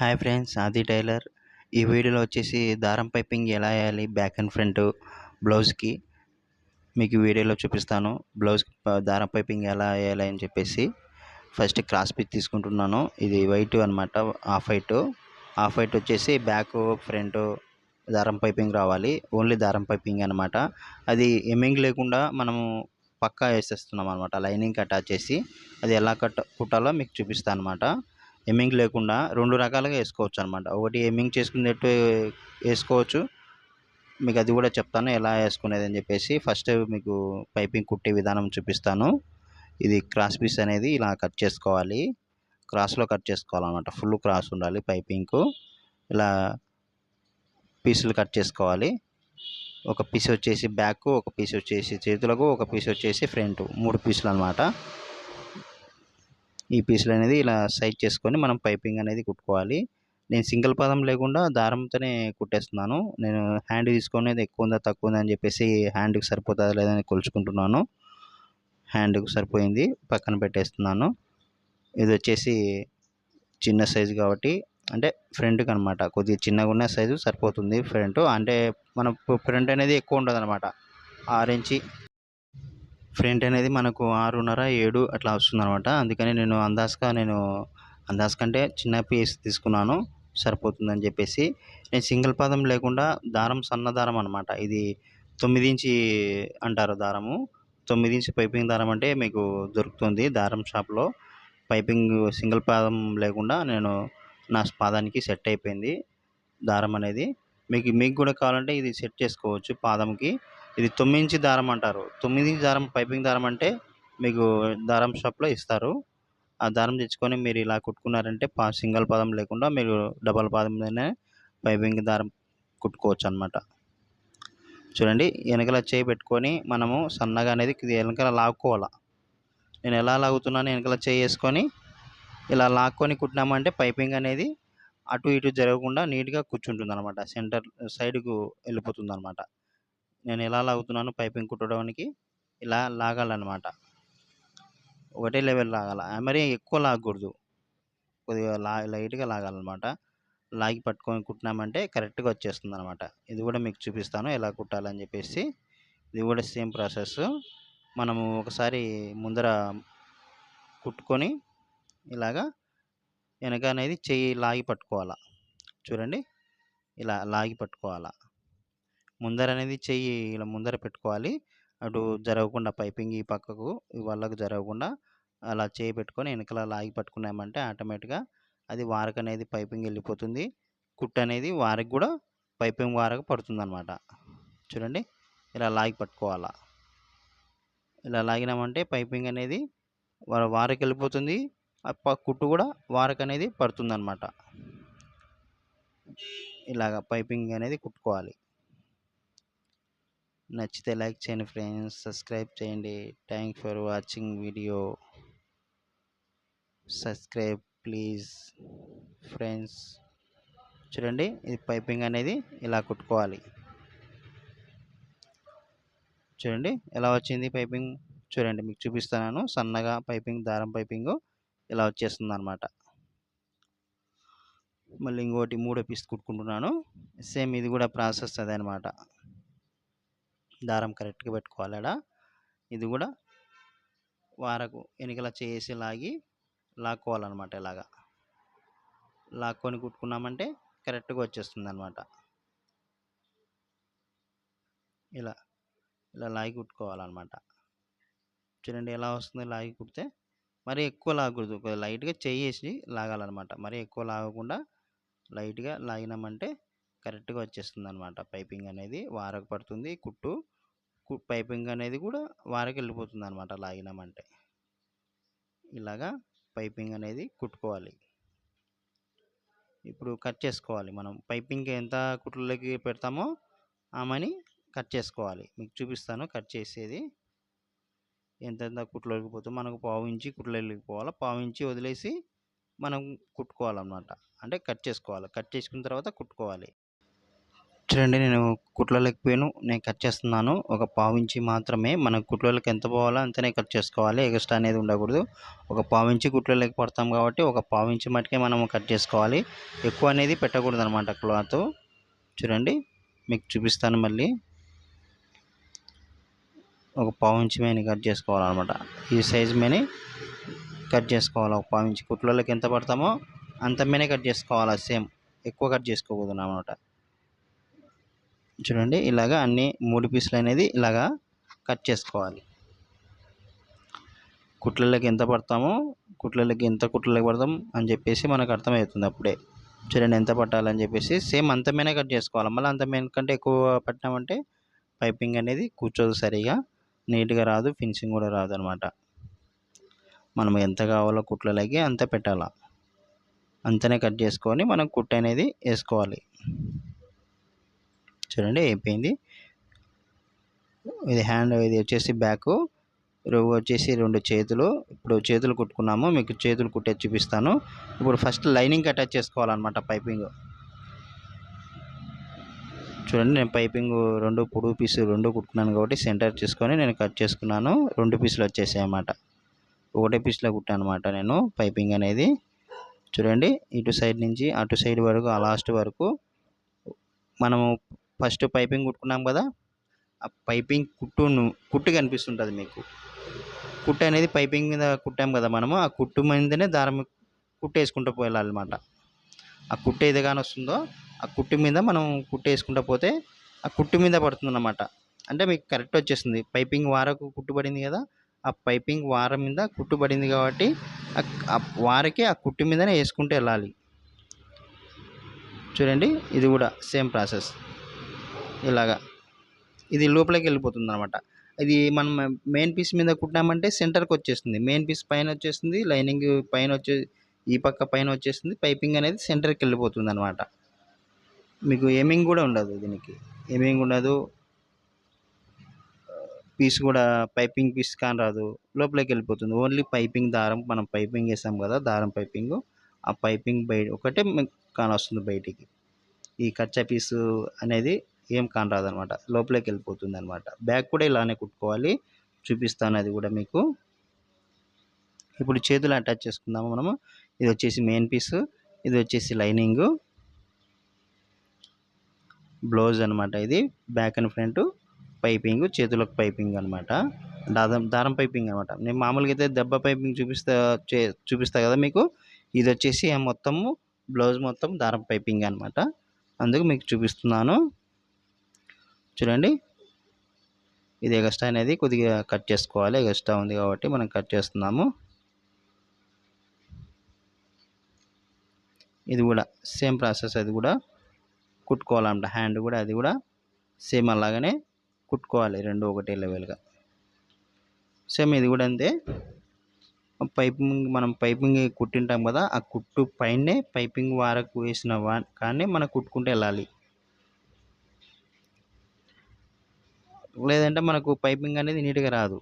Hi friends ఆది tailor. ఈ వీడియోలో వచ్చేసి దారం పైపింగ్ ఎలా వేయాలి బ్యాక్ అండ్ ఫ్రంట్ బ్లౌజ్కి మీకు వీడియోలో చూపిస్తాను. బ్లౌజ్ దారం పైపింగ్ ఎలా వేయాలి అని చెప్పేసి. ఫస్ట్ క్రాస్ పిచ్ తీసుకుంటున్నాను. ఇది వైట్ అనమాట హాఫ్ వైట్ హాఫ్ వైట్ వచ్చేసి బ్యాక్ ఫ్రంట్ దారం పైపింగ్ రావాలి. ఓన్లీ దారం పైపింగ్ అనమాట అది ఎమ్మింగ్ లేకుండా మనము పక్కా వేసేస్తున్నాం అనమాట లైనింగ్ అటాచ్ చేసి. అది ఎలా కట్ కుట్టాలో మీకు చూపిస్తాను అనమాట ఎమ్మింగ్ లేకుండా రెండు రకాలుగా వేసుకోవచ్చు అనమాట ఒకటి ఎమ్మింగ్ చేసుకునేట్టు వేసుకోవచ్చు. మీకు అది కూడా చెప్తాను ఎలా వేసుకునేది అని చెప్పేసి. ఫస్ట్ మీకు పైపింగ్ కుట్టే విధానం చూపిస్తాను. ఇది క్రాస్ పీస్ అనేది ఇలా కట్ చేసుకోవాలి. క్రాస్లో కట్ చేసుకోవాలన్నమాట. ఫుల్ క్రాస్ ఉండాలి పైపింగ్కు. ఇలా పీసులు కట్ చేసుకోవాలి. ఒక పీస్ వచ్చేసి బ్యాక్ ఒక పీస్ వచ్చేసి చేతులకు ఒక పీస్ వచ్చేసి ఫ్రంట్. మూడు పీసులు అనమాట ఈ పీసులు అనేది ఇలా సైజ్ చేసుకొని మనం పైపింగ్ అనేది కుట్టుకోవాలి. నేను సింగిల్ పదం లేకుండా దారంతోనే కుట్టేస్తున్నాను. నేను హ్యాండ్ తీసుకునేది ఎక్కువ ఉందా తక్కువ ఉందా అని చెప్పేసి హ్యాండ్కి సరిపోతుందా లేదని కొలుచుకుంటున్నాను. హ్యాండ్కి సరిపోయింది. పక్కన పెట్టేస్తున్నాను. ఇది వచ్చేసి చిన్న సైజు కాబట్టి అంటే ఫ్రంట్కి అనమాట కొద్దిగా చిన్నగా ఉన్న సైజు సరిపోతుంది ఫ్రంట్. అంటే మన ఫ్రంట్ అనేది ఎక్కువ ఉండదు అనమాట ఆరు ఇంచి ఫ్రంట్ అనేది మనకు ఆరున్నర ఏడు అట్లా వస్తుంది అనమాట అందుకని నేను అందాజగా నేను అందాజ్ కంటే చిన్న పీస్ తీసుకున్నాను. సరిపోతుందని చెప్పేసి. నేను సింగిల్ పాదం లేకుండా దారం సన్న దారం అనమాట ఇది తొమ్మిది ఇంచి అంటారు దారము. తొమ్మిది ఇంచి పైపింగ్ దారం అంటే మీకు దొరుకుతుంది దారం షాప్లో. పైపింగ్ సింగిల్ పాదం లేకుండా నేను నా పాదానికి సెట్ అయిపోయింది దారం అనేది. మీకు మీకు కూడా కావాలంటే ఇది సెట్ చేసుకోవచ్చు పాదంకి. ఇది తొమ్మిది ఇంచి దారం అంటారు. తొమ్మిది ఇంచి దారం పైపింగ్ దారం అంటే మీకు దారం షాప్లో ఇస్తారు. ఆ దారం తెచ్చుకొని మీరు ఇలా కుట్టుకున్నారంటే పా సింగిల్ పాదం లేకుండా మీరు డబల్ పాదంలోనే పైపింగ్ దారం కుట్టుకోవచ్చు అనమాట చూడండి వెనకల చేయి పెట్టుకొని మనము సన్నగా అనేది వెనకల లాక్కోవాలి. నేను ఎలా లాగుతున్నాను వెనకల చేయి వేసుకొని ఇలా లాక్కొని కుట్టినామంటే పైపింగ్ అనేది అటు ఇటు జరగకుండా నీట్గా కూర్చుంటుంది అనమాట సెంటర్ సైడ్కు వెళ్ళిపోతుంది అనమాట నేను ఎలా లాగుతున్నాను పైపింగ్ కుట్టడానికి ఇలా లాగాలన్నమాట. ఒకటే లెవెల్ లాగాల. మరీ ఎక్కువ లాగకూడదు. కొద్దిగా లా లైట్గా లాగాలన్నమాట. లాగి పట్టుకొని కుట్టినామంటే కరెక్ట్గా వచ్చేస్తుంది అనమాట ఇది కూడా మీకు చూపిస్తాను ఎలా కుట్టాలని చెప్పేసి. ఇది కూడా సేమ్ ప్రాసెస్. మనము ఒకసారి ముందర కుట్టుకొని ఇలాగా వెనక అనేది చెయ్యి లాగి పట్టుకోవాలా. చూడండి. ఇలా లాగి పట్టుకోవాలా. ముందర అనేది చెయ్యి ఇలా ముందర పెట్టుకోవాలి. అటు జరగకుండా పైపింగ్ ఈ పక్కకు వాళ్ళకు జరగకుండా అలా చేయి పెట్టుకొని వెనకల లాగి పట్టుకున్నామంటే ఆటోమేటిక్గా అది వారకు అనేది పైపింగ్ వెళ్ళిపోతుంది. కుట్టు అనేది వారికి కూడా పైపింగ్ వారకు పడుతుంది అనమాట చూడండి ఇలా లాగి పట్టుకోవాలా. ఇలా లాగినామంటే పైపింగ్ అనేది వారికి వెళ్ళిపోతుంది. కుట్టు కూడా వారకు అనేది పడుతుంది అనమాట ఇలాగ పైపింగ్ అనేది కుట్టుకోవాలి. నచ్చితే లైక్ చేయండి ఫ్రెండ్స్. సబ్స్క్రైబ్ చేయండి. Thank for watching video. Subscribe please friends. చూడండి ఇది పైపింగ్ అనేది ఇలా కుట్టుకోవాలి. చూడండి ఎలా వచ్చింది పైపింగ్? చూడండి మీకు చూపిస్తున్నాను. సన్నగా పైపింగ్ దారం పైపింగ్ ఇలా వచ్చేస్తుంది అనమాట మళ్ళీ ఇంకోటి మూడో పీస్ కుట్టుకుంటున్నాను. సేమ్ ఇది కూడా ప్రాసెస్ అదే అనమాట దారం కరెక్ట్గా పెట్టుకోవాలి ఆడ ఇది కూడా వారకు వెనుకల చేసి లాగి లాక్కోవాలన్నమాట ఇలాగా. లాక్కొని కుట్టుకున్నామంటే కరెక్ట్గా వచ్చేస్తుంది అనమాట ఇలా ఇలా లాగి కుట్టుకోవాలన్నమాట. చూడండి ఎలా వస్తుంది లాగి కుడితే మరి ఎక్కువ లాగకూడదు. లైట్గా చేసి లాగాలన్నమాట. మరీ ఎక్కువ లాగకుండా లైట్గా లాగినామంటే కరెక్ట్గా వచ్చేస్తుంది అనమాట పైపింగ్ అనేది వారకు పడుతుంది కుట్టు పైపింగ్ అనేది కూడా వారికి వెళ్ళిపోతుంది అనమాట లాగినామంటే ఇలాగా పైపింగ్ అనేది కుట్టుకోవాలి. ఇప్పుడు కట్ చేసుకోవాలి మనం. పైపింగ్ ఎంత కుట్లలోకి పెడతామో ఆమెని కట్ చేసుకోవాలి. మీకు చూపిస్తాను కట్ చేసేది. ఎంతెంత కుట్లు వెళ్ళిపోతే మనకు పావు ఇంచి కుట్లు వెళ్ళిపోవాలి పావు ఇంచి వదిలేసి మనం కుట్టుకోవాలన్నమాట. అంటే కట్ చేసుకోవాలి. కట్ చేసుకున్న తర్వాత కుట్టుకోవాలి. చూడండి నేను కుట్లలోకి పోయాను నేను కట్ చేస్తున్నాను. ఒక పావు ఇంచి మాత్రమే మన కుట్లలోకి ఎంత పోవాలో అంతనే కట్ చేసుకోవాలి. ఎక్స్ట్రా అనేది ఉండకూడదు. ఒక పావు ఇంచి కుట్లలోకి పడతాం కాబట్టి ఒక పావు ఇంచి మటుకే మనం కట్ చేసుకోవాలి. ఎక్కువ అనేది పెట్టకూడదు అనమాట క్లాత్. చూడండి. మీకు చూపిస్తాను మళ్ళీ. ఒక పావు ఇంచి మీద కట్ చేసుకోవాలన్నమాట ఈ సైజు మేని కట్ చేసుకోవాలి. ఒక పావు ఇంచి కుట్లలోకి ఎంత పడతామో అంత మేనే కట్ చేసుకోవాలి. సేమ్. ఎక్కువ కట్ చేసుకోకూడదు అనమాట చూడండి ఇలాగా అన్ని మూడు పీసులు అనేది ఇలాగా కట్ చేసుకోవాలి. కుట్లలోకి ఎంత పడతామో కుట్లలోకి ఎంత కుట్లలోకి పడతాం అని చెప్పేసి మనకు అర్థమవుతుంది అప్పుడే. చూడండి ఎంత పట్టాలని చెప్పేసి సేమ్ అంతమైనా కట్ చేసుకోవాలి. మళ్ళీ అంత కంటే ఎక్కువ పట్టినామంటే పైపింగ్ అనేది కూర్చోదు సరిగా. నీట్గా రాదు ఫినిషింగ్ కూడా రాదు అనమాట మనం ఎంత కావాలో కుట్లలోకి అంత పెట్టాలా. అంతనే కట్ చేసుకొని మనం కుట్ట అనేది వేసుకోవాలి. చూడండి అయిపోయింది. ఇది హ్యాండ్ ఇది వచ్చేసి బ్యాక్. వచ్చేసి రెండు చేతులు. ఇప్పుడు చేతులు కుట్టుకున్నాము. మీకు చేతులు కుట్టే చూపిస్తాను. ఇప్పుడు ఫస్ట్ లైనింగ్ అటాచ్ చేసుకోవాలన్నమాట పైపింగ్. చూడండి నేను పైపింగ్ రెండు పొడుగు పీసు రెండు కుట్టుకున్నాను కాబట్టి సెంటర్ చేసుకొని నేను కట్ చేసుకున్నాను. రెండు పీసులు వచ్చేసాయి అన్నమాట. ఒకటే పీస్లో కుట్టాను అనమాట నేను పైపింగ్ అనేది. చూడండి ఇటు సైడ్ నుంచి అటు సైడ్ వరకు ఆ లాస్ట్ వరకు మనము ఫస్ట్ పైపింగ్ కుట్టుకున్నాం కదా ఆ పైపింగ్ కుట్టును కుట్టు కనిపిస్తుంటుంది మీకు. కుట్టు అనేది పైపింగ్ మీద కుట్టాం కదా మనము ఆ కుట్టు మీదనే దారం కుట్టేసుకుంటూ పోయాలన్నమాట. ఆ కుట్టు ఏది వస్తుందో ఆ కుట్టు మీద మనం కుట్టేసుకుంటూ పోతే ఆ కుట్టు మీద పడుతుంది అన్నమాట అంటే మీకు కరెక్ట్ వచ్చేస్తుంది. పైపింగ్ వారకు కుట్టుబడింది కదా ఆ పైపింగ్ వారం మీద కుట్టుబడింది కాబట్టి ఆ వారకి ఆ కుట్టు మీదనే వేసుకుంటూ వెళ్ళాలి. చూడండి ఇది కూడా సేమ్ ప్రాసెస్. ఇలాగా. ఇది లోపలికి వెళ్ళిపోతుంది అనమాట ఇది మనం మెయిన్ పీస్ మీద కుట్టామంటే సెంటర్కి వచ్చేస్తుంది. మెయిన్ పీస్ పైన వచ్చేస్తుంది లైనింగ్ పైన వచ్చే ఈ పక్క పైన వచ్చేస్తుంది పైపింగ్ అనేది సెంటర్కి వెళ్ళిపోతుంది అనమాట మీకు ఏమింగ్ కూడా ఉండదు దీనికి. ఏమింగ్ ఉండదు. పీస్ కూడా పైపింగ్ పీస్ కాని రాదు. లోపలికి వెళ్ళిపోతుంది. ఓన్లీ పైపింగ్ దారం మనం పైపింగ్ వేసాం కదా దారం పైపింగ్. ఆ పైపింగ్ బయట ఒకటే కానొస్తుంది బయటికి. ఈ కచ్చా పీసు అనేది ఏం కానరాదు అనమాట లోపలికి వెళ్ళిపోతుంది అనమాట బ్యాక్ కూడా ఇలానే కుట్టుకోవాలి. చూపిస్తాను అది కూడా మీకు. ఇప్పుడు చేతులు అటాచ్ చేసుకుందాము మనము. ఇది వచ్చేసి మెయిన్ పీస్. ఇది వచ్చేసి లైనింగ్. బ్లౌజ్ అనమాట ఇది. బ్యాక్ అండ్ ఫ్రంట్ పైపింగ్ చేతులకు పైపింగ్ అనమాట. దారం దారం పైపింగ్ అనమాట. నేను మామూలుగా అయితే దెబ్బ పైపింగ్ చూపిస్తా చూపిస్తా కదా మీకు. ఇది వచ్చేసి మొత్తము బ్లౌజ్ మొత్తం దారం పైపింగ్ అనమాట. అందుకు మీకు చూపిస్తున్నాను. చూడండి. ఇది ఎగస్ట్రా అనేది కొద్దిగా కట్ చేసుకోవాలి. ఎగస్ట్రా ఉంది కాబట్టి మనం కట్ చేస్తున్నాము. ఇది కూడా సేమ్ ప్రాసెస్ అది కూడా కుట్టుకోవాలంట. హ్యాండ్ కూడా అది కూడా సేమ్ అలాగనే కుట్టుకోవాలి రెండు ఒకటే లెవెల్గా. సేమ్ ఇది కూడా అంతే. పైపింగ్ మనం పైపింగ్ కుట్టింటాం కదా ఆ కుట్టు పైనే పైపింగ్ వారకు వేసిన వా కానీ మనం కుట్టుకుంటూ వెళ్ళాలి. లేదంటే మనకు పైపింగ్ అనేది నీట్గా రాదు.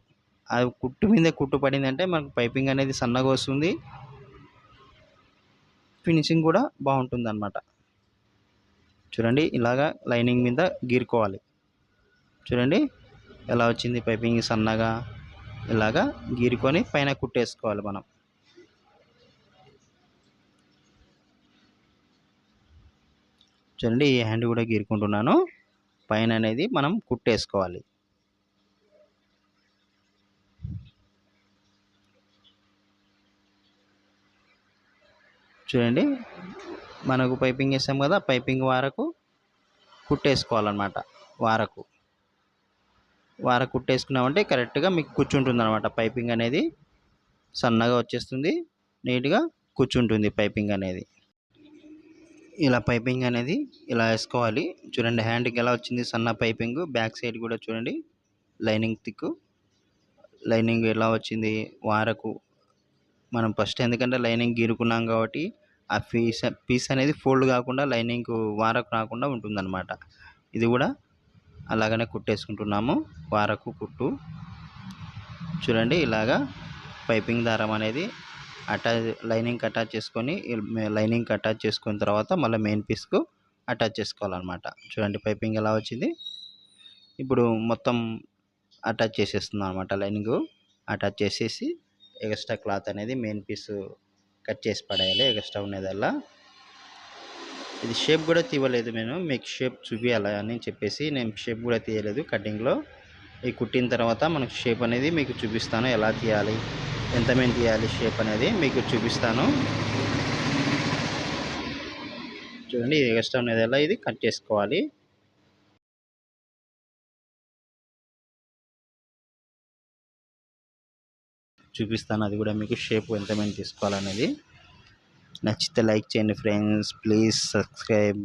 అది కుట్టు మీద కుట్టు పడిందంటే మనకు పైపింగ్ అనేది సన్నగా వస్తుంది. ఫినిషింగ్ కూడా బాగుంటుంది అనమాట చూడండి ఇలాగా లైనింగ్ మీద గీరుకోవాలి. చూడండి ఎలా వచ్చింది పైపింగ్ సన్నగా? ఇలాగా గీరుకొని పైన కుట్టేసుకోవాలి మనం. చూడండి ఈ హ్యాండ్ కూడా గీరుకుంటున్నాను. పైన అనేది మనం కుట్టేసుకోవాలి. చూడండి మనకు పైపింగ్ వేసాం కదా పైపింగ్ వారకు కుట్టేసుకోవాలన్నమాట వారకు. వార కుట్టేసుకున్నామంటే కరెక్ట్గా మీకు కూర్చుంటుంది అనమాట పైపింగ్ అనేది సన్నగా వచ్చేస్తుంది నీట్గా కూర్చుంటుంది పైపింగ్ అనేది. ఇలా పైపింగ్ అనేది ఇలా వేసుకోవాలి. చూడండి హ్యాండ్కి ఎలా వచ్చింది సన్న పైపింగ్ బ్యాక్ సైడ్ కూడా చూడండి. లైనింగ్ తిక్కు లైనింగ్ ఎలా వచ్చింది వారకు. మనం ఫస్ట్ ఎందుకంటే లైనింగ్ గీరుకున్నాం కాబట్టి ఆ పీస్ పీస్ అనేది ఫోల్డ్ కాకుండా లైనింగ్ వారకు రాకుండా ఉంటుందన్నమాట. ఇది కూడా అలాగనే కుట్టేసుకుంటున్నాము. వారకు కుట్టు. చూడండి ఇలాగా పైపింగ్ దారం అనేది అటాచ్ లైనింగ్ అటాచ్ చేసుకొని లైనింగ్ అటాచ్ చేసుకున్న తర్వాత మళ్ళీ మెయిన్ పీస్కు అటాచ్ చేసుకోవాలన్నమాట. చూడండి పైపింగ్ ఎలా వచ్చింది. ఇప్పుడు మొత్తం అటాచ్ చేసేస్తున్నాం అనమాట లైనింగ్. అటాచ్ చేసేసి ఎక్స్ట్రా క్లాత్ అనేది మెయిన్ పీస్ కట్ చేసి పడేయాలి ఎక్స్ట్రా ఉన్నదల్లా ఇది షేప్ కూడా తీయలేదు నేను మీకు షేప్ చూపించాలి అని చెప్పేసి నేను షేప్ కూడా తీయలేదు కటింగ్లో. ఈ కుట్టిన తర్వాత మనకు షేప్ అనేది మీకు చూపిస్తాను ఎలా తీయాలి. ఎంత మేము తీయాలి షేప్ అనేది మీకు చూపిస్తాను. చూడండి ఇది ఎక్స్ట్రా ఎలా ఇది? కట్ చేసుకోవాలి. చూపిస్తాను అది కూడా మీకు షేప్ ఎంత మేము తీసుకోవాలనేది. నచ్చితే లైక్ చేయండి friends please subscribe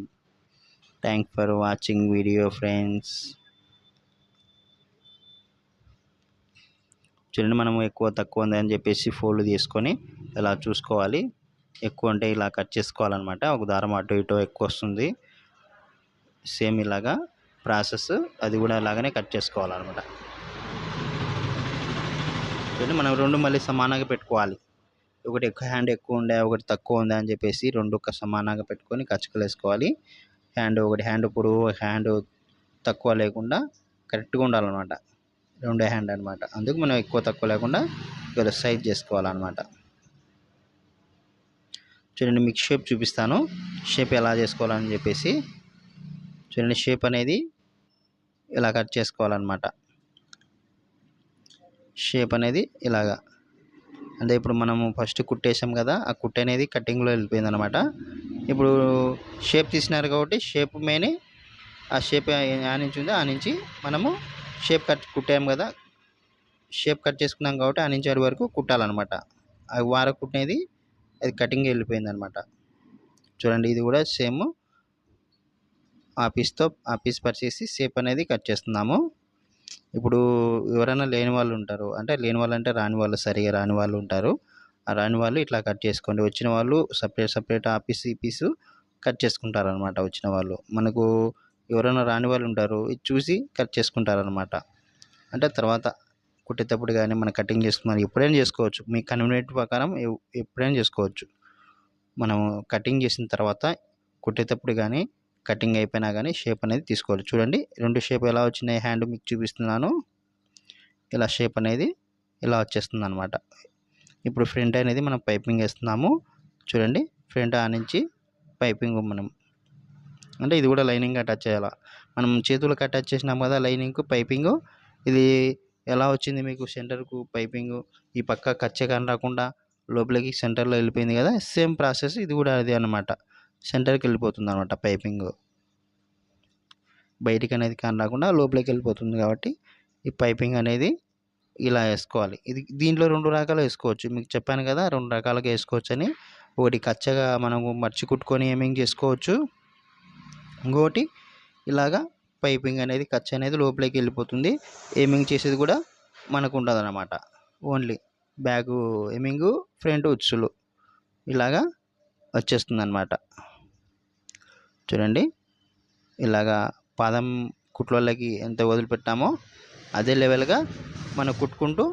thank for watching video friends చూడండి మనం ఎక్కువ తక్కువ ఉంది అని చెప్పేసి ఫోల్డ్ తీసుకొని ఇలా చూసుకోవాలి. ఎక్కువ అంటే ఇలా కట్ చేసుకోవాలన్నమాట. ఒక దారం అటు ఇటు ఎక్కువ వస్తుంది. సేమ్ ఇలాగా ప్రాసెస్ అది కూడా ఇలాగనే కట్ చేసుకోవాలన్నమాట. చూడండి మనం రెండు మళ్ళీ సమానంగా పెట్టుకోవాలి. ఒకటి ఎక్కువ హ్యాండ్ ఎక్కువ ఉండే ఒకటి తక్కువ ఉందా అని చెప్పేసి రెండు ఒక సమానంగా పెట్టుకొని కచ్చకలు వేసుకోవాలి హ్యాండ్ ఒకటి హ్యాండ్ పొడవు హ్యాండ్ తక్కువ లేకుండా కరెక్ట్గా ఉండాలన్నమాట. రెండే హ్యాండ్ అనమాట అందుకు మనం ఎక్కువ తక్కువ లేకుండా ఇక్కడ సైజ్ చేసుకోవాలన్నమాట. చూడండి మీకు షేప్ చూపిస్తాను. షేప్ ఎలా చేసుకోవాలని చెప్పేసి. చూడండి షేప్ అనేది ఇలా కట్ చేసుకోవాలన్నమాట. షేప్ అనేది ఇలాగా. అంటే ఇప్పుడు మనము ఫస్ట్ కుట్టేసాం కదా ఆ కుట్ట అనేది కటింగ్లో వెళ్ళిపోయింది అనమాట ఇప్పుడు షేప్ తీసినారు కాబట్టి షేప్ మేనే ఆ షేప్ ఆ నుంచి ఉందో ఆ నుంచి మనము షేప్ కట్ కుట్టాము కదా. షేప్ కట్ చేసుకున్నాం కాబట్టి ఆ నుంచి వరకు కుట్టాలన్నమాట. అవి వార కుట్టినది అది కటింగ్ వెళ్ళిపోయింది అనమాట చూడండి ఇది కూడా సేమ్ ఆ పీస్తో ఆ పీస్ పరిచేసి షేప్ అనేది కట్ చేస్తున్నాము. ఇప్పుడు ఎవరైనా లేని వాళ్ళు ఉంటారు. అంటే లేని వాళ్ళు అంటే రాని వాళ్ళు సరిగా రాని వాళ్ళు ఉంటారు. ఆ రాని వాళ్ళు ఇట్లా కట్ చేసుకోండి. వచ్చిన వాళ్ళు సపరేట్ సపరేట్ ఆ పీస్ ఈ పీసు కట్ చేసుకుంటారు అనమాట వచ్చిన వాళ్ళు. మనకు ఎవరైనా రాని వాళ్ళు ఉంటారు ఇది చూసి కట్ చేసుకుంటారు అనమాట అంటే తర్వాత కుట్టేటప్పుడు కానీ మనం కటింగ్ చేసుకున్నారు ఎప్పుడైనా చేసుకోవచ్చు. మీ కన్వీనియంట్ ప్రకారం ఎప్పుడైనా చేసుకోవచ్చు. మనము కటింగ్ చేసిన తర్వాత కుట్టేటప్పుడు కానీ కటింగ్ అయిపోయినా కానీ షేప్ అనేది తీసుకోవాలి. చూడండి రెండు షేప్ ఎలా వచ్చినాయి హ్యాండ్ మీకు చూపిస్తున్నాను. ఇలా షేప్ అనేది ఇలా వచ్చేస్తుంది అనమాట ఇప్పుడు ఫ్రంట్ అనేది మనం పైపింగ్ వేస్తున్నాము. చూడండి ఫ్రంట్ ఆ నుంచి పైపింగ్ మనం అంటే ఇది కూడా లైనింగ్ అటాచ్ చేయాలా? మనం చేతులకు అటాచ్ చేసినాం కదా లైనింగ్ పైపింగ్. ఇది ఎలా వచ్చింది మీకు సెంటర్కు పైపింగ్? ఈ పక్క కచ్చే రాకుండా లోపలికి సెంటర్లో వెళ్ళిపోయింది కదా సేమ్ ప్రాసెస్ ఇది కూడా అదే అనమాట సెంటర్కి వెళ్ళిపోతుంది అనమాట పైపింగ్. బయటికి అనేది కాని రాకుండా లోపలికి వెళ్ళిపోతుంది కాబట్టి ఈ పైపింగ్ అనేది ఇలా వేసుకోవాలి. ఇది దీంట్లో రెండు రకాలు వేసుకోవచ్చు. మీకు చెప్పాను కదా రెండు రకాలుగా వేసుకోవచ్చు అని ఒకటి కచ్చగా మనము మర్చి కుట్టుకొని ఏమింగ్ చేసుకోవచ్చు? ఇంకోటి ఇలాగా పైపింగ్ అనేది ఖర్చు అనేది లోపలికి వెళ్ళిపోతుంది. ఏమింగ్ చేసేది కూడా మనకు ఉండదు అనమాట ఓన్లీ బ్యాగు ఏమింగు ఫ్రంట్ ఉచ్చులు ఇలాగా వచ్చేస్తుంది అనమాట చూడండి. ఇలాగా పాదం కుట్లకి ఎంత వదిలిపెట్టామో అదే లెవెల్గా మనం కుట్టుకుంటూ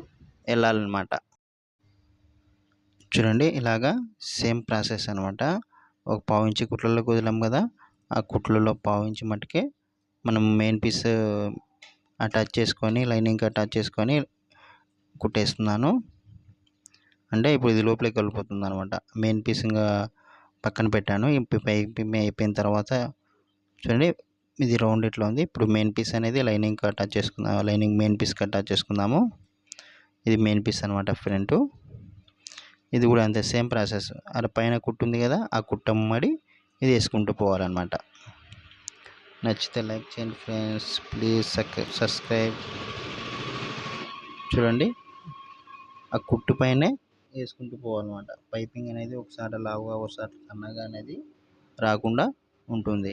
వెళ్ళాలన్నమాట. చూడండి. ఇలాగా సేమ్ ప్రాసెస్ అనమాట ఒక పావు ఇంచి కుట్లలోకి వదిలాం కదా. ఆ కుట్లలో పావు మటుకే మట్టుకే మనం మెయిన్ పీస్ అటాచ్ చేసుకొని లైనింగ్ అటాచ్ చేసుకొని కుట్టేస్తున్నాను. అంటే ఇప్పుడు ఇది లోపలికి వెళ్ళిపోతుంది అనమాట మెయిన్ పీస్ ఇంకా పక్కన పెట్టాను. పైపింగ్ అయిపోయిన తర్వాత చూడండి ఇది రౌండ్ ఇట్లా ఉంది. ఇప్పుడు మెయిన్ పీస్ అనేది లైనింగ్ అటాచ్ చేసుకుందాం లైనింగ్ మెయిన్ పీస్కి అటాచ్ చేసుకుందాము. ఇది మెయిన్ పీస్ అనమాట ఫ్రంట్. ఇది కూడా అంతే సేమ్ ప్రాసెస్. అలా పైన కుట్టు ఉంది కదా ఆ కుట్టమ్మడి ఇది వేసుకుంటూ పోవాలన్నమాట. నచ్చితే లైక్ చేయండి ఫ్రెండ్స్. Please subscribe. చూడండి. ఆ కుట్టు పైనే వేసుకుంటూ పోవాలన్నమాట. పైపింగ్ అనేది ఒకసారి లావుగా ఒకసారి సన్నగా అనేది రాకుండా ఉంటుంది.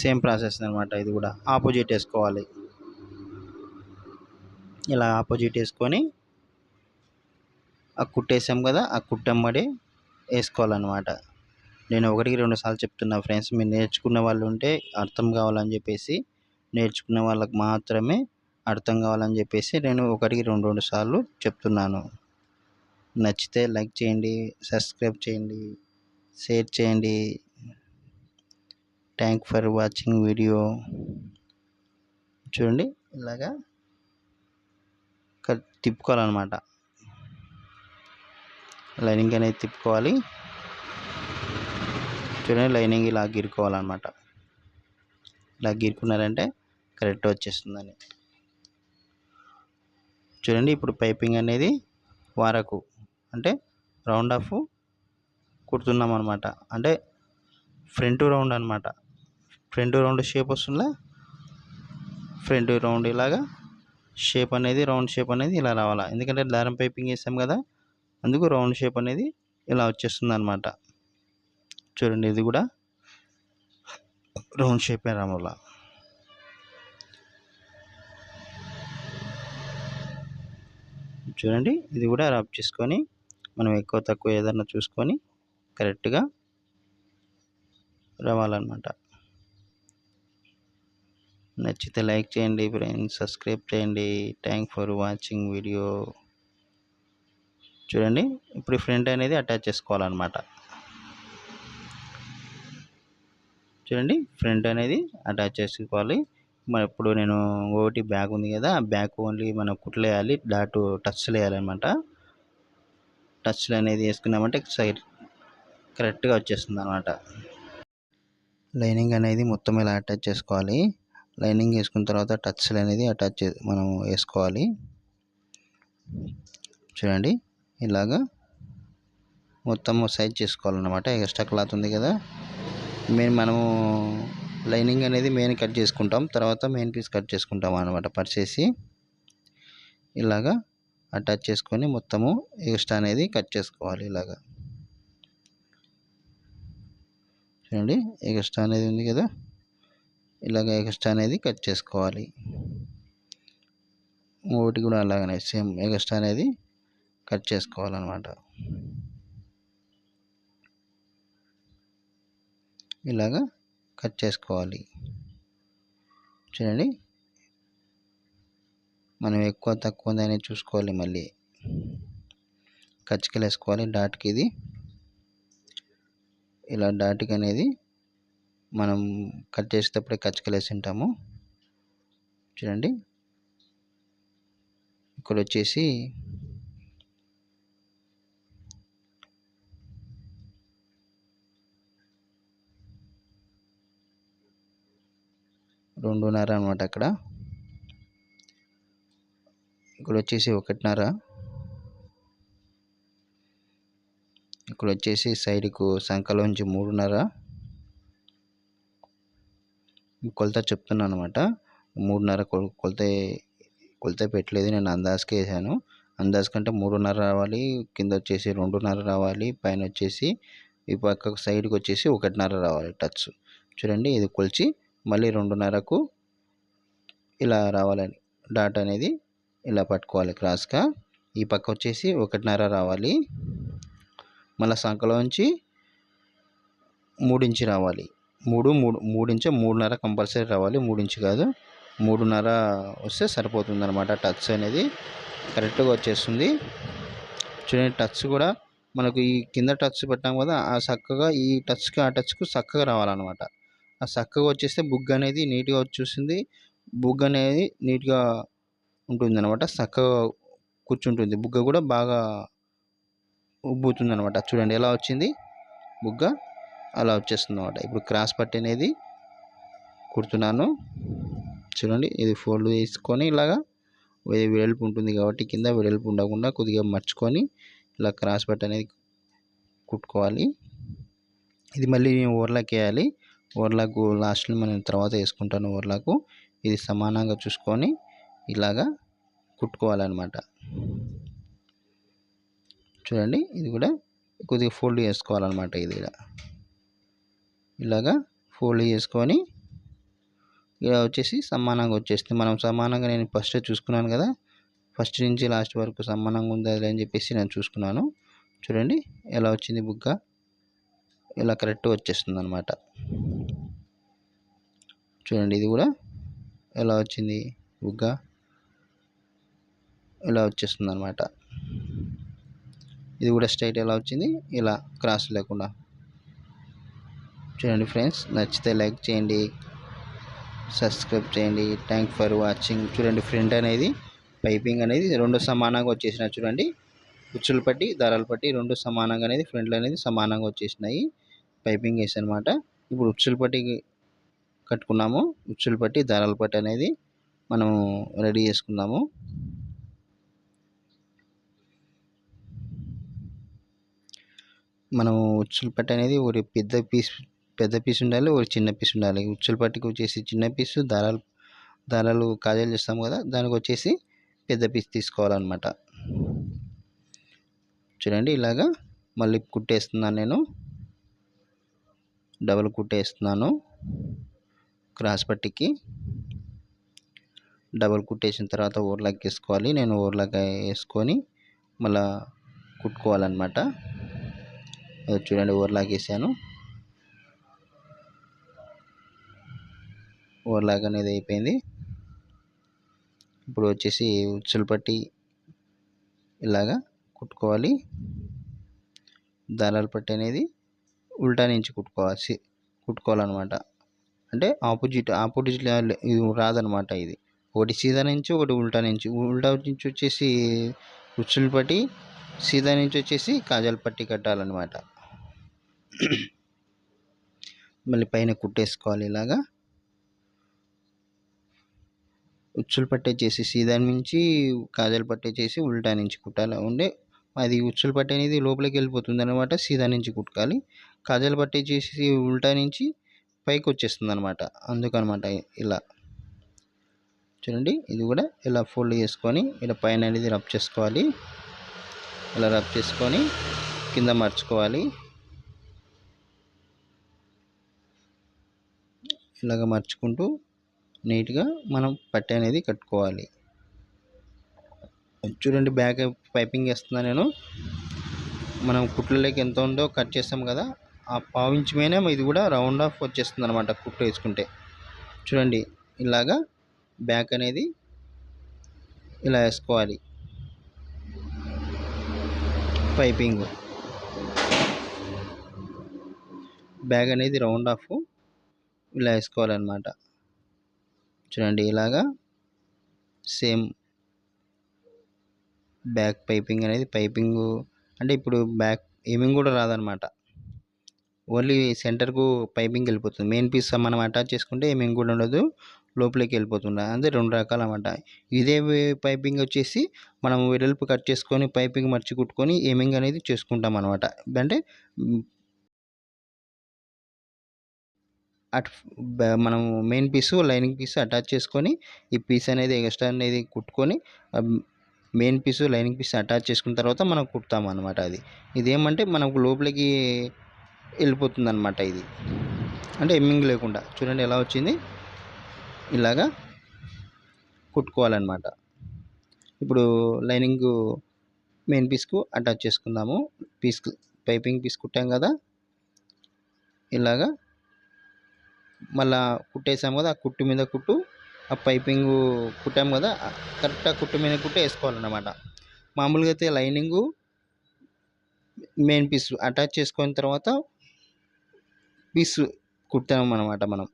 సేమ్ ప్రాసెస్ అనమాట ఇది కూడా. ఆపోజిట్ వేసుకోవాలి. ఇలా ఆపోజిట్ వేసుకొని ఆ కుట్టేసాం కదా ఆ కుట్టమ్మడి వేసుకోవాలన్నమాట. నేను ఒకటికి రెండు సార్లు చెప్తున్నా ఫ్రెండ్స్ మీరు నేర్చుకున్న వాళ్ళు ఉంటే అర్థం కావాలని చెప్పేసి నేర్చుకున్న వాళ్ళకి మాత్రమే అర్థం కావాలని చెప్పేసి నేను ఒకటికి రెండు రెండు సార్లు చెప్తున్నాను. నచ్చితే లైక్ చేయండి సబ్స్క్రైబ్ చేయండి షేర్ చేయండి. Thank for watching video. చూడండి ఇలాగా తిప్పుకోవాలన్నమాట. లైనింగ్ అనేది తిప్పుకోవాలి. చూడండి లైనింగ్ ఇలా గిరుకోవాలన్నమాట. ఇలా గీరుకున్నారంటే కరెక్ట్ వచ్చేస్తుందని. చూడండి ఇప్పుడు పైపింగ్ అనేది వారకు అంటే రౌండ్ ఆఫ్ కుడుతున్నాం అనమాట అంటే ఫ్రంట్ రౌండ్ అనమాట ఫ్రంట్ రౌండ్ షేప్ వస్తుందా? ఫ్రంట్ రౌండ్ ఇలాగా షేప్ అనేది రౌండ్ షేప్ అనేది ఇలా రావాలా? ఎందుకంటే దారం పైపింగ్ వేసాం కదా అందుకు రౌండ్ షేప్ అనేది ఇలా వచ్చేస్తుంది అనమాట చూడండి ఇది కూడా రౌండ్ షేప్ రావాల చూడండి ఇది కూడా రబ్ చేసుకొని మనం ఎక్కువ తక్కువ ఏదన్నా చూసుకొని కరెక్ట్గా రావాలన్నమాట. నచ్చితే లైక్ చేయండి ఫ్రెండ్స్ సబ్స్క్రైబ్ చేయండి. థ్యాంక్ ఫర్ వాచింగ్ వీడియో చూడండి. ఇప్పుడు ఫ్రంట్ అనేది అటాచ్ చేసుకోవాలన్నమాట. చూడండి ఫ్రంట్ అనేది అటాచ్ చేసుకోవాలి. మరి ఇప్పుడు నేను ఒకటి బ్యాగ్ ఉంది కదా ఆ బ్యాగ్ ఓన్లీ మనం కుట్లేయాలి డాట్ టచ్లు వేయాలన్నమాట. టచ్లు అనేది వేసుకున్నామంటే సైడ్ కరెక్ట్గా వచ్చేస్తుంది అనమాట లైనింగ్ అనేది మొత్తం ఇలా అటాచ్ చేసుకోవాలి. లైనింగ్ వేసుకున్న తర్వాత టచ్లు అనేది అటాచ్ మనం వేసుకోవాలి. చూడండి. ఇలాగా మొత్తము సైజ్ చేసుకోవాలన్నమాట. ఎక్స్ట్రా క్లాత్ ఉంది కదా. మెయిన్ మనము లైనింగ్ అనేది మెయిన్ కట్ చేసుకుంటాం. తర్వాత మెయిన్ పీస్ కట్ చేసుకుంటాం అనమాట పరిచేసి. ఇలాగా అటాచ్ చేసుకొని మొత్తము ఎక్స్ట్రా అనేది కట్ చేసుకోవాలి ఇలాగా. చూడండి ఎక్స్ట్రా అనేది ఉంది కదా. ఇలాగ ఎక్స్ట్రా అనేది కట్ చేసుకోవాలి. ఒకటి కూడా అలాగనే సేమ్ ఎక్స్ట్రా అనేది కట్ చేసుకోవాలన్నమాట. ఇలాగా కట్ చేసుకోవాలి. చూడండి. మనం ఎక్కువ తక్కువ అనేది చూసుకోవాలి మళ్ళీ. కచ్చికలు వేసుకోవాలి. డాట్కి ఇది. ఇలా డాట్కి అనేది మనం కట్ చేసేటప్పుడే కచ్చికలు వేసింటాము చూడండి. ఇక్కడ వచ్చేసి రెండున్నర అనమాట అక్కడ. ఇక్కడ వచ్చేసి ఒకటిన్నర. ఇక్కడ వచ్చేసి సైడ్కు సంఖలోంచి మూడున్నర. కొలత చెప్తున్నాను అనమాట మూడున్నర కొలత కొలత పెట్టలేదు నేను అందాజుకే వేసాను. అందాజు కంటే మూడున్నర రావాలి కింద వచ్చేసి రెండున్నర రావాలి పైన వచ్చేసి ఈ పక్క సైడ్కి వచ్చేసి ఒకటిన్నర రావాలి టచ్. చూడండి ఇది కొలిచి మళ్ళీ రెండున్నరకు ఇలా రావాలని. డాట్ అనేది ఇలా పట్టుకోవాలి క్రాస్గా. ఈ పక్క వచ్చేసి ఒకటిన్నర రావాలి. మళ్ళీ సంఖలోంచి మూడించి రావాలి. మూడు మూడు మూడించి మూడున్నర కంపల్సరీ రావాలి. మూడించి కాదు మూడున్నర వస్తే సరిపోతుంది అనమాట టచ్ అనేది. కరెక్ట్గా వచ్చేస్తుంది. చూడండి టచ్ కూడా మనకు ఈ కింద టచ్ పెట్టాం కదా ఆ చక్కగా ఈ టచ్కి ఆ టచ్కు చక్కగా రావాలన్నమాట. ఆ చక్కగా వచ్చేస్తే బుగ్గ అనేది నీట్గా వచ్చేస్తుంది బుగ్గ అనేది నీట్గా ఉంటుంది అనమాట చక్కగా కూర్చుంటుంది. బుగ్గ కూడా బాగా ఉబ్బుతుంది అనమాట చూడండి ఎలా వచ్చింది. బుగ్గ అలా వచ్చేస్తుంది అనమాట ఇప్పుడు క్రాస్ పట్టి అనేది కుడుతున్నాను. చూడండి ఇది ఫోల్డ్ తీసుకొని ఇలాగా వెడల్పు ఉంటుంది కాబట్టి కింద వెడల్పు ఉండకుండా కొద్దిగా మర్చుకొని ఇలా క్రాస్ పట్టి అనేది కుట్టుకోవాలి. ఇది మళ్ళీ ఓవర్లాక్ వేయాలి ఓవర్లాక్ లాస్ట్లో మనం తర్వాత వేసుకుంటాను ఓవర్లాక్. ఇది సమానంగా చూసుకొని ఇలాగా కుట్టుకోవాలన్నమాట. చూడండి ఇది కూడా కొద్దిగా ఫోల్డ్ చేసుకోవాలన్నమాట ఇది ఇలా ఇలాగా ఫోల్డ్ చేసుకొని ఇలా వచ్చేసి సమానంగా వచ్చేస్తుంది. మనం సమానంగా నేను ఫస్ట్ చూసుకున్నాను కదా ఫస్ట్ నుంచి లాస్ట్ వరకు సమానంగా ఉందా అని చెప్పేసి నేను చూసుకున్నాను. చూడండి ఎలా వచ్చింది బుగ్గ? ఇలా కరెక్ట్ వచ్చేస్తుంది అనమాట చూడండి ఇది కూడా ఎలా వచ్చింది? బుగ్గ ఇలా వచ్చేస్తుంది అనమాట ఇది కూడా స్ట్రైట్ ఎలా వచ్చింది? ఇలా క్రాస్ లేకుండా. చూడండి ఫ్రెండ్స్ నచ్చితే లైక్ చేయండి సబ్స్క్రైబ్ చేయండి. థ్యాంక్ ఫర్ వాచింగ్ చూడండి ఫ్రంట్ అనేది పైపింగ్ అనేది రెండు సమానంగా వచ్చేసిన చూడండి. ఉచ్చులు పట్టి దారాలు పట్టి రెండు సమానంగా అనేది ఫ్రంట్లు అనేది సమానంగా వచ్చేసినాయి. పైపింగ్ వేసి అనమాట ఇప్పుడు ఉచ్చులు పట్టి కట్టుకున్నాము. ఉచ్చులు పట్టి దారాలు పట్టి అనేది మనం రెడీ చేసుకుందాము. మనం ఉచ్చులు పట్టి అనేది ఒక పెద్ద పీస్ పెద్ద పీస్ ఉండాలి ఒక చిన్న పీస్ ఉండాలి. ఉచ్చులు పట్టికి వచ్చేసి చిన్న పీసు దారాలు దారాలు కాజాలు చేస్తాం కదా దానికి వచ్చేసి పెద్ద పీస్ తీసుకోవాలన్నమాట. చూడండి ఇలాగా మళ్ళీ కుట్టేస్తున్నాను నేను. డబల్ కుట్టేస్తున్నాను క్రాస్ పట్టికి. డబల్ కుట్టేసిన తర్వాత ఓవర్లాక్ వేసుకోవాలి. నేను ఓవర్లాక్ వేసుకొని మళ్ళా కుట్టుకోవాలన్నమాట. చూడండి ఓవర్లాక్ వేసాను. ఓవర్లాక్ అనేది అయిపోయింది. ఇప్పుడు వచ్చేసి ఉచ్చులు పట్టి ఇలాగా కుట్టుకోవాలి. దారాలు పట్టి అనేది ఉల్టా నుంచి కుట్టుకోవాల్సి కుట్టుకోవాలన్నమాట. అంటే ఆపోజిట్ ఆపోజిట్ ఇది రాదనమాట ఇది. ఒకటి సీదా నుంచి ఒకటి ఉల్టా నుంచి. ఉల్టా నుంచి వచ్చేసి ఉచ్చులు పట్టి సీదా నుంచి వచ్చేసి కాజాలు పట్టి కట్టాలన్నమాట. మళ్ళీ పైన కుట్టేసుకోవాలి ఇలాగా. ఉచ్చులు పట్టేసేసి సీదా నుంచి కాజాలు పట్టేసేసి ఉల్టా నుంచి కుట్టాలి. ఉండే అది ఉచ్చులు పట్టే అనేది లోపలికి వెళ్ళిపోతుంది అనమాట సీదా నుంచి కుట్టుకోవాలి. కాజాలు పట్టేసేసి ఉల్టా నుంచి పైకి వచ్చేస్తుంది అనమాట అందుకనమాట ఇలా. చూడండి ఇది కూడా ఇలా ఫోల్డ్ చేసుకొని ఇలా పైన అనేది రబ్ చేసుకోవాలి. ఇలా రబ్ చేసుకొని కింద మర్చుకోవాలి. ఇలాగ మర్చుకుంటూ నీట్గా మనం పట్టే అనేది కట్టుకోవాలి. చూడండి బ్యాక్ పైపింగ్ వేస్తున్నా నేను. మనం కుట్లలోకి ఎంత ఉందో కట్ చేస్తాం కదా ఆ పావించి మీద ఇది కూడా రౌండ్ ఆఫ్ వచ్చేస్తుంది అనమాట కుట్లు వేసుకుంటే. చూడండి ఇలాగా బ్యాక్ అనేది ఇలా వేసుకోవాలి. పైపింగ్. బ్యాగ్ అనేది రౌండ్ ఆఫ్ ఇలా వేసుకోవాలన్నమాట. చూడండి ఇలాగా సేమ్ బ్యాక్ పైపింగ్ అనేది పైపింగ్ అంటే ఇప్పుడు బ్యాక్ ఏమింగ్ కూడా రాదనమాట. ఓన్లీ సెంటర్కు పైపింగ్ వెళ్ళిపోతుంది. మెయిన్ పీస్ మనం అటాచ్ చేసుకుంటే ఏమింగ్ కూడా ఉండదు. లోపలికి వెళ్ళిపోతుంది. అంటే రెండు రకాలు అనమాట ఇదే పైపింగ్ వచ్చేసి మనం వెడల్పు కట్ చేసుకొని పైపింగ్ మర్చి కుట్టుకొని ఏమింగ్ అనేది చేసుకుంటాం అనమాట. అంటే అట్ మనం main piece lining piece attach చేసుకొని ఈ పీస్ అనేది ఎక్స్ట్రా అనేది కుట్టుకొని main piece lining piece attach చేసుకున్న తర్వాత మనం కుడతాం అనమాట అది. ఇదేమంటే మనకు లోపలికి వెళ్ళిపోతుంది అనమాట ఇది. అంటే ఎమ్మింగ్ లేకుండా. చూడండి ఎలా వచ్చింది? ఇలాగా కుట్టుకోవాలన్నమాట. ఇప్పుడు లైనింగ్ మెయిన్ పీస్కు అటాచ్ చేసుకుందాము. పీస్ పైపింగ్ పీస్ కుట్టాం కదా. ఇలాగా మళ్ళా కుట్టేసాము కదా ఆ కుట్టు మీద కుట్టు ఆ పైపింగ్ కుట్టాము కదా కరెక్ట్గా కుట్ట మీద కుట్టు వేసుకోవాలన్నమాట. మామూలుగా అయితే లైనింగు మెయిన్ పీస్ అటాచ్ చేసుకున్న తర్వాత పీస్ కుట్టాము అనమాట మనం.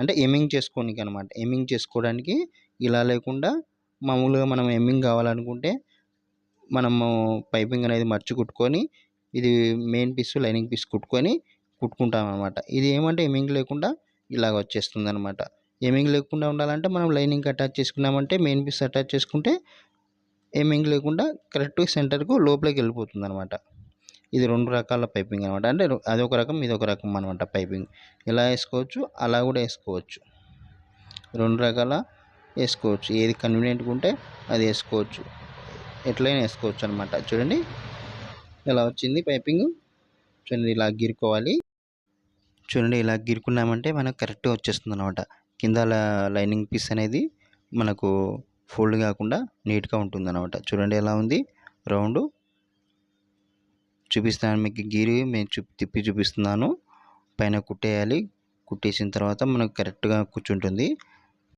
అంటే ఎమ్మింగ్ చేసుకోనికి అనమాట ఎమ్మింగ్ చేసుకోవడానికి ఇలా లేకుండా మామూలుగా మనం ఎమ్మింగ్ కావాలనుకుంటే మనము పైపింగ్ అనేది మర్చి కుట్టుకొని ఇది మెయిన్ పీస్ లైనింగ్ పీస్ కుట్టుకొని కుట్టుకుంటాం అనమాట ఇది ఏమంటే ఎమ్మింగ్ లేకుండా ఇలాగ వచ్చేస్తుంది అనమాట ఏమింగ్ లేకుండా ఉండాలంటే మనం లైనింగ్ అటాచ్ చేసుకున్నామంటే మెయిన్ పీస్ అటాచ్ చేసుకుంటే ఏమింగ్ లేకుండా కరెక్ట్గా సెంటర్కు లోపలికి వెళ్ళిపోతుంది అనమాట ఇది రెండు రకాల పైపింగ్ అనమాట అంటే అదొక రకం ఇది ఒక రకం అనమాట పైపింగ్. ఇలా వేసుకోవచ్చు? అలా కూడా వేసుకోవచ్చు. రెండు రకాల వేసుకోవచ్చు. ఏది కన్వీనియంట్గా ఉంటే అది వేసుకోవచ్చు. ఎట్లయినా వేసుకోవచ్చు అనమాట చూడండి. ఎలా వచ్చింది పైపింగ్? చూడండి ఇలా గిరుకోవాలి. చూడండి ఇలా గిరుకున్నామంటే మనకు కరెక్ట్గా వచ్చేస్తుంది అనమాట కింద లైనింగ్ పీస్ అనేది మనకు ఫోల్డ్ కాకుండా నీట్గా ఉంటుంది అనమాట చూడండి ఎలా ఉంది. రౌండ్. చూపిస్తాను మీకు గీరి మేము చూ తిప్పి చూపిస్తున్నాను. పైన కుట్టేయాలి. కుట్టేసిన తర్వాత మనకు కరెక్ట్గా కూర్చుంటుంది.